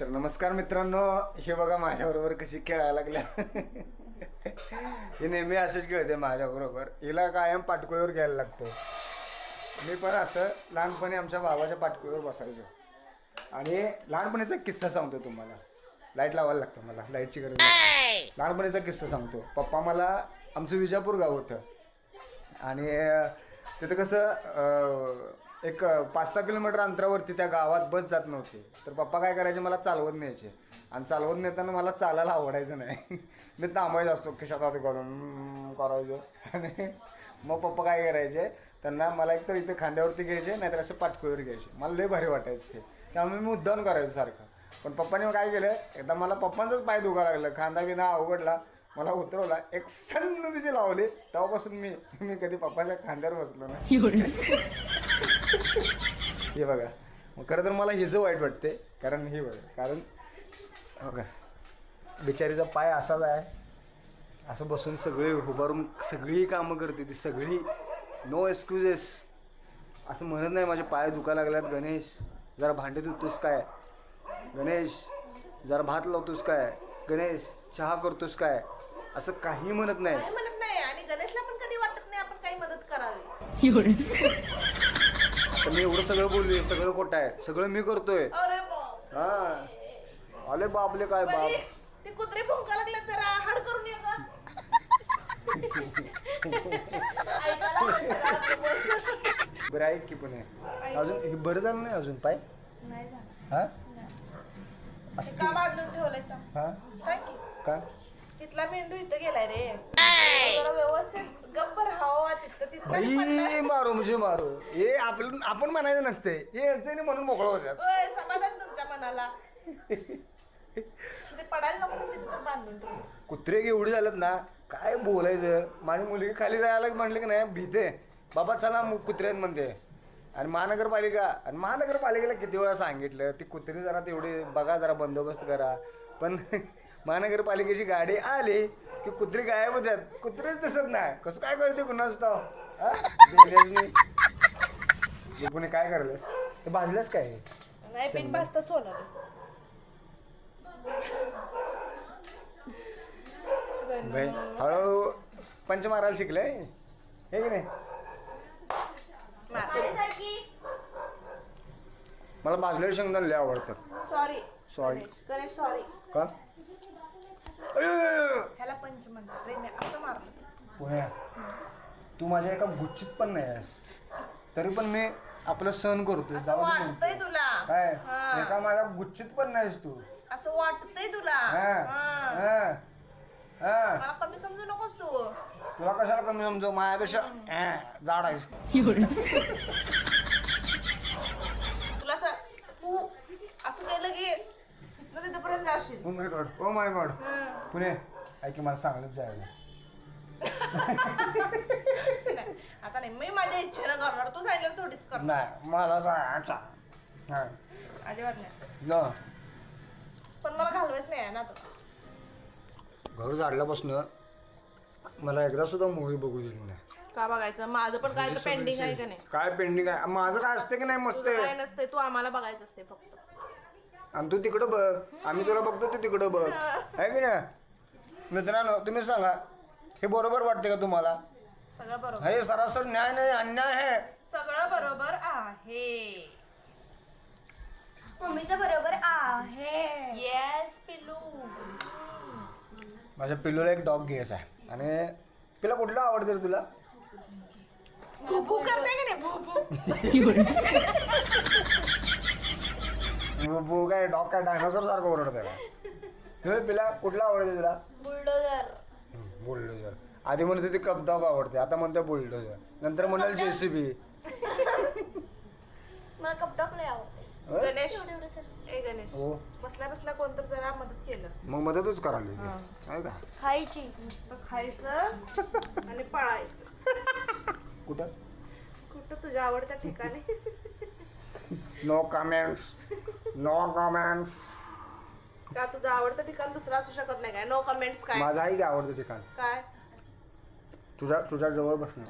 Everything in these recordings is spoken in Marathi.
तर नमस्कार मित्रांनो हे बघा माझ्याबरोबर कशी खेळायला लागल्या. हे नेहमी असंच खेळते माझ्याबरोबर. हिला कायम पाटकुळीवर घ्यायला लागतं. मी पण असं लहानपणी आमच्या बाबाच्या पाटकुळीवर बसायचो. आणि लहानपणीचा किस्सा सांगतो तुम्हाला. लाइट लावायला लागतं मला लाईटची गरज नाही. लहानपणीचा किस्सा सांगतो. पप्पा मला आमचं विजापूर गाव होतं. आणि तिथं कसं एक पाच सहा किलोमीटर अंतरावरती त्या गावात बस जात नव्हती. तर पप्पा काय करायचे मला चालवत न्यायचे. आणि चालवत नेताना मला चालायला आवडायचं नाही. मी थांबायचं असतो खिशात करून घालून करायचो. आणि मग पप्पा काय करायचे त्यांना मला एक तर इथे खांद्यावरती घ्यायचे नाहीतर असे पाठकोळीवर घ्यायचे. मला लय भारी वाटायचं ते. त्यामुळे मी मुद्दाम करायचो सारखं. पण पप्पाने मग काय केलं एकदा मला पप्पांचंच पाय दुखा लागलं. खांदा बिना अवघडला. मला उतरवला. एक सन्न तिची लावली. तेव्हापासून मी मी कधी पप्पाच्या खांद्यावर बसलो नाही. हे बघा. मग खरं तर मला हिचं वाईट वाटते कारण हे बघा कारण बघा बिचारीचा पाय असाच आहे. असं बसून सगळे उभारून सगळी कामं करते ती सगळी. नो एक्सक्युजेस असं म्हणत नाही माझे पाय दुखा लागल्यात गणेश. जरा भांडे धुतोस काय? गणेश जरा भात लावतोस काय? गणेश चहा करतोस काय? असं काही म्हणत नाही. काही म्हणत नाही. आणि गणेशला पण कधी वाटत नाही आपण काही मदत करावी. तर मी एवढं सगळं बोललोय सगळं खोटं आहे. सगळं मी करतोय. अरे बाप. हा. आले बापले काय बाप? ते कुत्रे भुंका लागले जरा हाड करून ये ग. ऐकायला लागलं जरा. बरं ऐक की पुणे अजून हे बरं झालं नाही अजून पाय? नाही झालं. हा? ते असं का बांधून ठेवलंय सांग हा? सांग की. का? तिथला मेंदू इथं गेलाय रे. जरा व्यवस्थित गप्प राहावा तिथं तिथं भाई मारो मुझे मारो. हे आपलं आपण म्हणायचं नसते. हे नाही म्हणून मोकळं होत्यात. होय समाधान तुमच्या मनाला. ते पडायला नको म्हणून तिथं बांधून ठेवलं. कुत्रे एवढी झालेत ना काय बोलायचं? माझी मुलगी खाली जायला म्हणली की नाही भीते. बाबा चला मग कुत्रे आहेत म्हणते. आणि महानगरपालिका आणि महानगरपालिकेला किती वेळा सांगितलं ती कुत्री जरा तेवढी बघा जरा बंदोबस्त करा. पण महानगरपालिकेची गाडी आली की कुत्री गायब होत्यात. कुत्रेच दिसत नाही. कसं काय कळते कुणाच कोणी काय करलंस? ते भाजलंच काय? नाही पीठ भाजतं सोनं. भाई हळूहळू पंच मारायला शिकले हे की नाही? मला भाजलेले शेंगदाणे लय आवडतात. सॉरी. गणेश सॉरी का! ह्याला पंच म्हणतात रे मी असं मारलं. पुण्या तू माझ्या एका गुच्छीत पण नाही आहेस. तरी पण मी आपलं सहन करतोय. असं जाऊ दे म्हणतो. वाटतंय तुला. काय? हा. एका माझ्या गुच्छीत पण नाहीस तू. असं वाटतंय तुला. हा. हा. हा. हा. मला कमी समजू नकोस तू. तुला कशाला कमी समजू? माझ्यापेक्षा हा, जाड आहेस. तुला असं तू असं केलं की तू तिथपर्यंत जाशील. ओ my god oh my god. Pune ऐक मला सांगलंच जायला नाही, आता नाही मी माझ्या इच्छेनं करणार तू सांगितलं थोडीच कर नाही मला सांगायचा हा अजिबात नाही. न पण मला घालवायच नाही आहे ना तुला घर झाडल्यापासून मला एकदा सुद्धा मूवी बघू दिली नाही. का बघायचं? माझं पण काय तर पेंडिंग आहे का नाही? काय पेंडिंग आहे? माझं काय असते की नाही मस्त तुझं काय नसते तू आम्हाला बघायचं असते फक्त. आणि तू तिकडं बघ. आम्ही तुला बघतो तू तिकडं बघ. आहे की नाही? मित्रांनो तुम्ही सांगा हे बरोबर वाटते का तुम्हाला? सगळं बरोबर. हे सरासर न्याय नाही अन्याय आहे. सगळं बरोबर आहे. मम्मीचं बरोबर आहे. येस पिल्लू. माझ्या पिल्लूला एक डॉग घ्यायचा आहे. आणि तिला कुठला आवडते रे तुला? भू भू करते का नाही? भू भू. बो काय डॉग काय डायनासोर सारखं ओरडते का? हे पिला कुठला आवडते तुला? बुलडोजर. आधी म्हणते ते कप डॉग आवडते आता म्हणते बुलडोजर. नंतर म्हणाल जेसीबी. मला कपडॉक लय आवडते. गणेश. ए गणेश. हो. बसल्या बसल्या कोणतर जरा मदत केलंस. मग मदतच करायला का? खायची. नुसतं खायचं आणि पळायचं. कुठं? कुठं तुझ्या आवडत्या ठिकाणी? नो कमेंट्स नो कमेंट्स का तुझं आवडतं ठिकाण दुसरं असू शकत नाही काय? नो कमेंट्स काय? माझं आहे की आवडतं ठिकाण. काय? तुझ्या तुझ्या जवळ बसणं.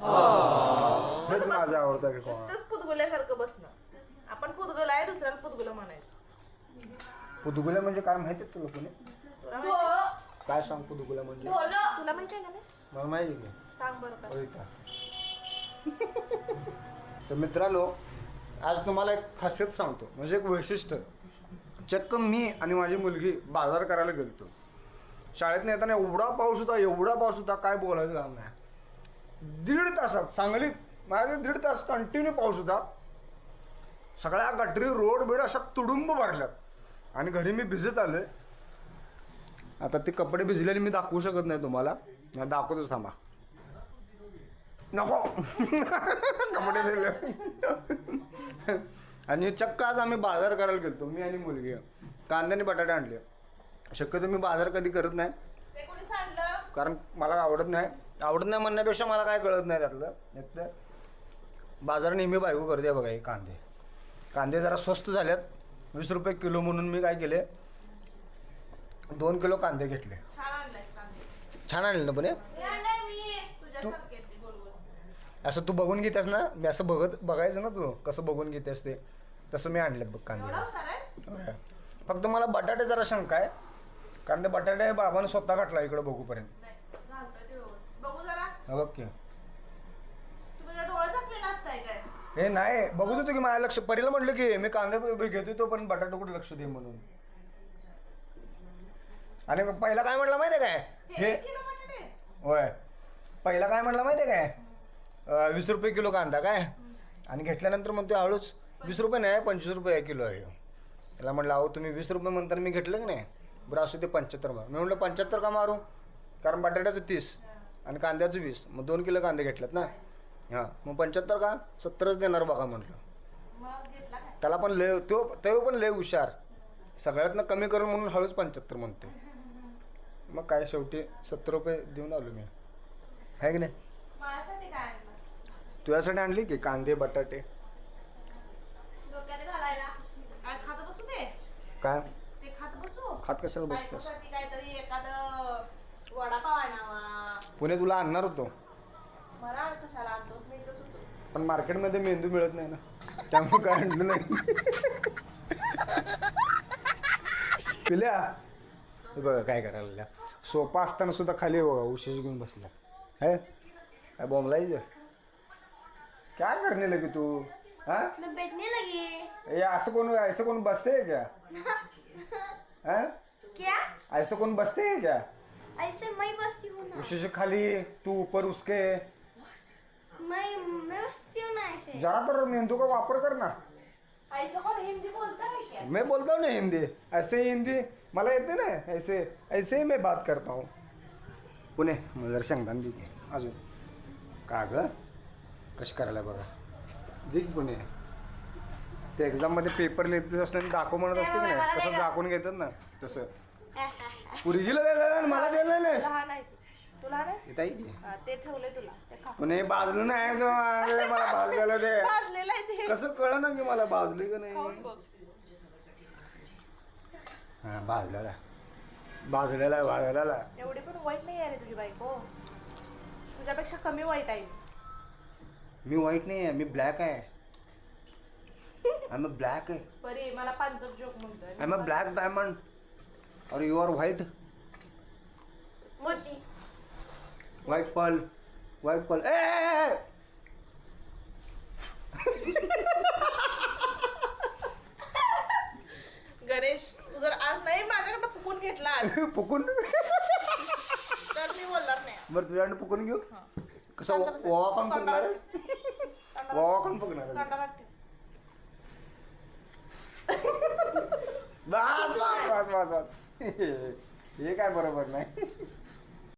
हेच माझं आवडतं ठिकाण नुसतंच पुदगुल्यासारखं बसणं. आपण पुदगुला आहे दुसऱ्याला पुदगुलं म्हणायचं. पुदुगुल्या म्हणजे काय माहिती आहे तुला कोणी? काय सांग पुदुगुल्या म्हणजे? तुला माहिती आहे का नाही? मला माहिती की. सांग बरं का. होय का? तर मित्रांनो आज तुम्हाला एक खासियत सांगतो. म्हणजे एक वैशिष्ट्य. चक्क मी आणि माझी मुलगी बाजार करायला गेलतो. शाळेत येताना एवढा पाऊस होता एवढा पाऊस होता काय बोलायचं काम नाही. दीड तासात सांगलीत माझ्या दीड तास कंटिन्यू पाऊस होता. सगळ्या गटरी रोड बीड अशा तुडुंब भरल्यात. आणि घरी मी भिजत आलो आता ते कपडे भिजलेले मी दाखवू शकत नाही तुम्हाला. दाखवतोच थांबा. नको. कपडे दिले आणि चक्क आज आम्ही बाजार करायला गेलतो मी आणि मुलगी. कांदे आणि बटाटे आणले. शक्यतो मी बाजार कधी करत नाही. कारण मला आवडत नाही. आवडत नाही म्हणण्यापेक्षा मला काय कळत नाही त्यातलं. एक तर बाजार नेहमी बायको करते बघा हे कांदे. कांदे जरा स्वस्त झाल्यात वीस रुपये किलो म्हणून मी काय केले? दोन किलो कांदे घेतले. छान आणले ना पण ते गोल गोल असं तू बघून घेतेस ना मी असं बघत बघायचं ना तू कसं बघून घेतेस ते. तसं मी आणलेत बघ कांदे. फक्त मला बटाटे जरा शंका आहे. कारण ते बटाटे बाबानं स्वतः घातला इकडे बघूपर्यंत. जरा. हा काय? हे नाही बघू देतो की माझ्या लक्ष. परीला म्हटलं की मी कांदे घेतोय तोपर्यंत बटाटे कुठे लक्ष दे म्हणून. आणि पहिला काय म्हटलं माहितीये काय? हे होय. पहिला काय म्हटलं माहितीये काय? अं, वीस रुपये किलो कांदा काय? आणि घेतल्यानंतर म्हणतो हळूच वीस रुपये नाही पंचवीस रुपये किलो आहे. त्याला म्हटलं अहो तुम्ही वीस रुपये म्हणताना मी घेतलं की नाही? बरं असू ते पंच्याहत्तर मार. मी म्हटलं पंच्याहत्तर का मारू? कारण बटाट्याचं तीस आणि कांद्याचं वीस. मग दोन किलो कांदे घेतलेत ना? हां. मग पंच्याहत्तर का? सत्तरच देणार बघा म्हटलं. त्याला पण लय तो तो पण लय हुशार. सगळ्यातनं कमी करून म्हणून हळूच पंच्याहत्तर म्हणतो मग काय शेवटी सत्तर रुपये देऊन आलो मी. आहे की नाही? तुझ्यासाठी आणली की कांदे बटाटे? काय खात बसू दे? काय? ते खात बसू? खात कशाला बसतोस? पुणे तुला आणणार होतो. पण मार्केटमध्ये मेंदू मिळत नाही ना. त्यामुळे काय आणलं नाही. पिल्या? बघा काय करायला. सोफा असताना सुद्धा खाली बघा उशीस घेऊन बसला है? काय बोंबलायचं? काय करणे लगे तू? हा? मैं बैठने लगी. ए असं कोण ऐसं कोण बसते क्या हा? क्या? ऐसं कोण बसते क्या ऐसे मैं बसती हूँ ना. उशीस खाली तू ऊपर उसके. मैं मैं बसती हूँ ना ऐसे. जरा तर मेंदू का वापर कर ना. ऐसा कोण हिंदी बोलता है क्या? मैं बोलता हूँ ना हिंदी. ऐसे ही हिंदी. मला येते ना? ऐसे ऐसे ही मैं बात करता हूँ. पुणे मला जरा शेंगदाण दे की. अजून. का ग? कशी करायला बघा. दे की पुणे ते एक्झाममध्ये पेपर लिहित असताना दाखव म्हणत असते की नाही. तसं दाखवून घेतात ना तसं. पुरगीला द्यायला मला द्यायला नाही लहान आहे ती. हा, ठेवलंय तुला. पुणे बाजलं नाही मला भाजलेलं ते. कसं कळ ना की मला भाजले का नाही? हा भाजलेला. भाजलेला भाजलेला. एवढी पण वाईट नाही आहे रे तुझी बायको. तुझ्यापेक्षा कमी वाईट आहे. मी व्हाईट नाही आहे मी ब्लॅक आहे. आय एम अ ब्लॅक आहे. बरी मला पांचट जोक म्हणतोय. I am a black diamond और यू आर व्हाईट मोती व्हाईट पर्ल व्हाईट पर्ल ए गणेश तू जर आज नाही माझ्याकडनं फुकून घेतलास. फुकून? तर मी बोलणार नाही. बरं तुझ्याकडे फुकून घेऊ? कसं. ओवा कोण फुकणार आहे? ओवा कोण आहे? बस बस बस बस बस हे काय बरोबर नाही